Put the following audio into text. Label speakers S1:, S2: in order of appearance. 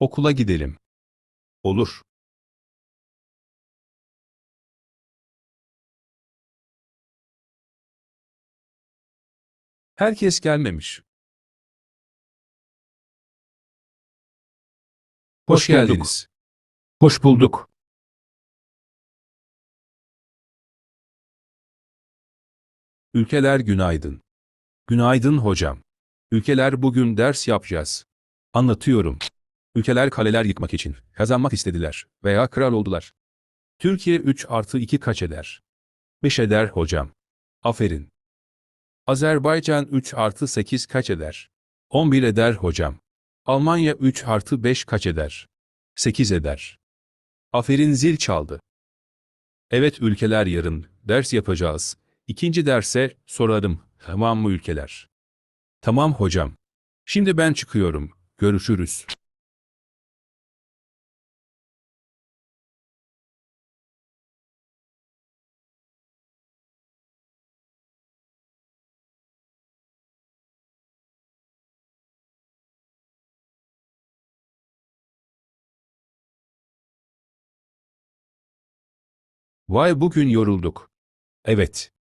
S1: Okula gidelim.
S2: Olur.
S1: Herkes gelmemiş. Hoş, geldiniz.
S2: Hoş bulduk.
S1: Ülkeler günaydın. Günaydın hocam. Ülkeler bugün ders yapacağız. Anlatıyorum. Ülkeler kaleler yıkmak için kazanmak istediler veya kral oldular. Türkiye 3 artı 2 kaç eder? 5 eder hocam. Aferin. Azerbaycan 3 artı 8 kaç eder? 11 eder hocam. Almanya 3 artı 5 kaç eder? 8 eder. Aferin zil çaldı. Evet ülkeler yarın ders yapacağız. İkinci derse sorarım. Tamam mı ülkeler? Tamam hocam. Şimdi ben çıkıyorum. Görüşürüz. Vay bugün yorulduk. Evet.